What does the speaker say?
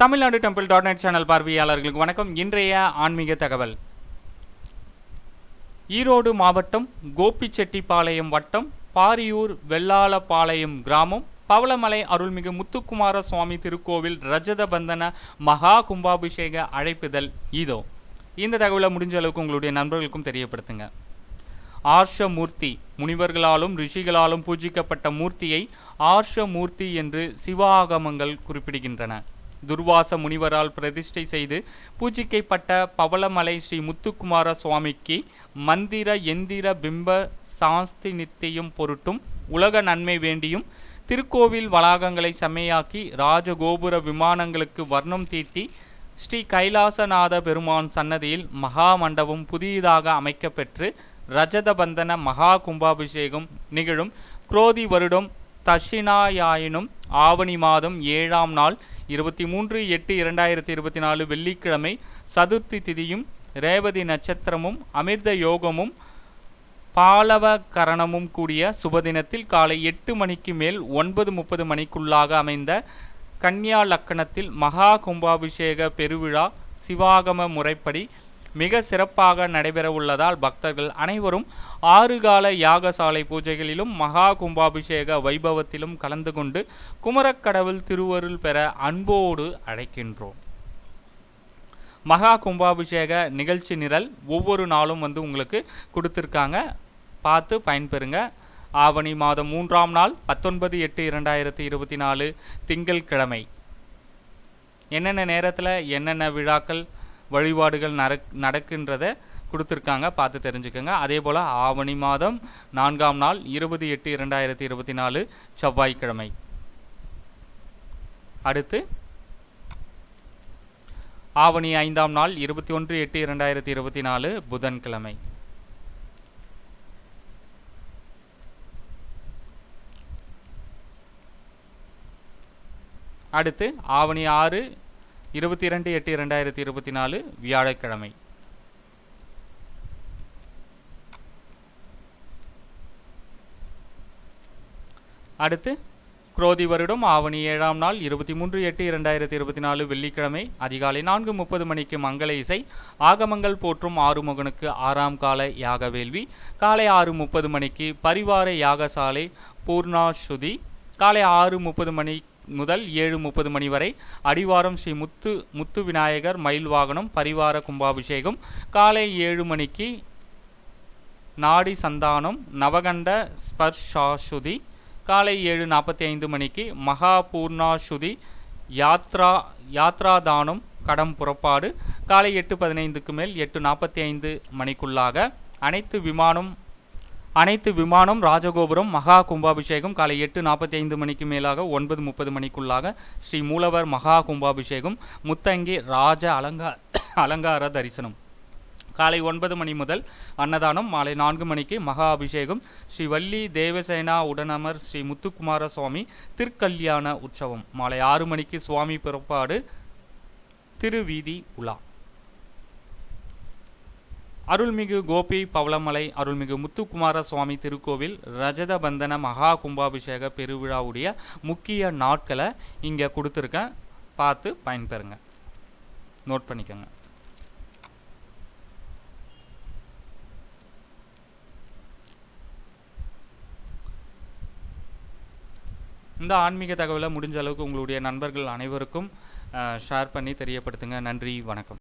Tamil Nadu temple dot net channel பார்வையாளர்களுக்கு வணக்கம். இன்றைய ஆன்மீக தகவல். ஈரோடு மாவட்டம் கோபிச்செட்டிப்பாளையம் வட்டம் பாரியூர் வெள்ளாளப்பாளையம் கிராமம் பவளமலை அருள்மிகு முத்துக்குமார சுவாமி திருக்கோவில் ரஜத பந்தன மகா கும்பாபிஷேக அழைப்புதல் இதோ. இந்த தகவலை முடிஞ்ச அளவுக்கு உங்களுடைய நண்பர்களுக்கும் தெரியப்படுத்துங்க. ஆர்ஷமூர்த்தி முனிவர்களாலும் ரிஷிகளாலும் பூஜிக்கப்பட்ட மூர்த்தியை ஆர்ஷமூர்த்தி என்று சிவாகமங்கள் குறிப்பிடுகின்றன. துர்வாச முனிவரால் பிரதிஷ்டை செய்து பூஜிக்கப்பட்ட பவளமலை ஸ்ரீ முத்துக்குமார சுவாமிக்கு மந்திர எந்திர பிம்ப சாஸ்தி நித்தியும் பொருட்டும் உலக நன்மை வேண்டியும் திருக்கோவில் வளாகங்களை செம்மையாக்கி ராஜகோபுர விமானங்களுக்கு வர்ணம் தீட்டி ஸ்ரீ கைலாசநாத பெருமான் சன்னதியில் மகா மண்டபம் புதியதாக அமைக்கப்பெற்று ரஜதபந்தன மகா கும்பாபிஷேகம் நிகழும். குரோதி வருடம் தஷினாயாயினும் ஆவணி மாதம் ஏழாம் நாள் இருபத்தி மூன்று எட்டு இரண்டாயிரத்தி இருபத்தி நாலு வெள்ளிக்கிழமை சதுர்த்தி திதியும் ரேவதி நட்சத்திரமும் அமிர்த யோகமும் பாலவகரணமும் கூடிய சுபதினத்தில் காலை எட்டு மணிக்கு மேல் ஒன்பது முப்பது மணிக்குள்ளாக அமைந்த கன்யா லக்கணத்தில் மகா கும்பாபிஷேக பெருவிழா சிவாகம முறைப்படி மிக சிறப்பாக நடைபெறவுள்ளதால் பக்தர்கள் அனைவரும் ஆறுகால யாகசாலை பூஜைகளிலும் மகா கும்பாபிஷேக வைபவத்திலும் கலந்து கொண்டு குமரக்கடவுள் திருவருள் பெற அன்போடு அழைக்கின்றோம். மகா கும்பாபிஷேக நிகழ்ச்சி நிரல் ஒவ்வொரு நாளும் வந்து உங்களுக்கு கொடுத்துருக்காங்க. பார்த்து பயன்பெறுங்க. ஆவணி மாதம் மூன்றாம் நாள் பத்தொன்பது எட்டு இரண்டாயிரத்தி இருபத்தி நாலு திங்கள்கிழமை என்னென்ன நேரத்தில் என்னென்ன விழாக்கள் வழிபாடுகள் நடக் நடக்கின்றத கொடுத்துருக்காங்க. பார்த்து தெரிஞ்சுக்கோங்க. அதே போல் ஆவணி மாதம் நான்காம் நாள் இருபது எட்டு இரண்டாயிரத்தி இருபத்தி நாலு செவ்வாய்க்கிழமை. அடுத்து ஆவணி ஐந்தாம் நாள் இருபத்தி ஒன்று எட்டு இரண்டாயிரத்தி இருபத்தி நாலு புதன்கிழமை. அடுத்து ஆவணி ஆறு இருபத்தி இரண்டு எட்டு இரண்டாயிரத்தி இருபத்தி நாலு வியாழக்கிழமை. அடுத்து குரோதி வருடம் ஆவணி ஏழாம் நாள் இருபத்தி மூன்று எட்டு இரண்டாயிரத்தி இருபத்தி நாலு வெள்ளிக்கிழமை. அதிகாலை நான்கு முப்பது மணிக்கு மங்கள இசை ஆகமங்கள் போற்றும் ஆறுமுகனுக்கு ஆறாம் கால யாக வேள்வி காலை ஆறு முப்பது மணிக்கு பரிவார யாகசாலை பூர்ணாஸ்ருதி காலை ஆறு முப்பது மணி முதல் ஏழு முப்பது மணி வரை அடிவாரம் ஸ்ரீ முத்து முத்து விநாயகர் மயில் வாகனம் பரிவார கும்பாபிஷேகம். காலை ஏழு மணிக்கு நாடி சந்தானம் நவகண்ட ஸ்பர்ஷாசுதி. காலை ஏழு நாற்பத்தி ஐந்து மணிக்கு மகா பூர்ணாசுதி யாத்ரா யாத்ராதானம் கடம் புறப்பாடு. காலை எட்டு பதினைந்துக்கு மேல் எட்டு நாற்பத்தி ஐந்து மணிக்குள்ளாக அனைத்து விமானம் அனைத்து விமானம் ராஜகோபுரம் மகா கும்பாபிஷேகம் காலை எட்டு நாற்பத்தி ஐந்து மணிக்கு மேலாக ஒன்பது முப்பது மணிக்குள்ளாக ஸ்ரீ மூலவர் மகா கும்பாபிஷேகம் முத்தங்கி ராஜ அலங்கா அலங்கார தரிசனம். காலை ஒன்பது மணி முதல் அன்னதானம் மாலை நான்கு மணிக்கு மகா அபிஷேகம் ஸ்ரீ வள்ளி தேவசேனா உடனமர் ஸ்ரீ முத்துக்குமார சுவாமி திருக்கல்யாண உற்சவம் மாலை ஆறு மணிக்கு சுவாமி பிறப்பாடு திருவீதி உலா. அருள்மிகு கோபி பவளமலை அருள்மிகு முத்துக்குமார சுவாமி திருக்கோவில் ரஜத பந்தன மகா கும்பாபிஷேக பெருவிழாவுடைய முக்கிய நாட்களை இங்கே கொடுத்துருக்கேன் பார்த்து பயன்பெறுங்க. நோட் பண்ணிக்கோங்க. இந்த ஆன்மீக தகவலை முடிஞ்ச அளவுக்கு உங்களுடைய நண்பர்கள் அனைவருக்கும் ஷேர் பண்ணி தெரியப்படுத்துங்க. நன்றி வணக்கம்.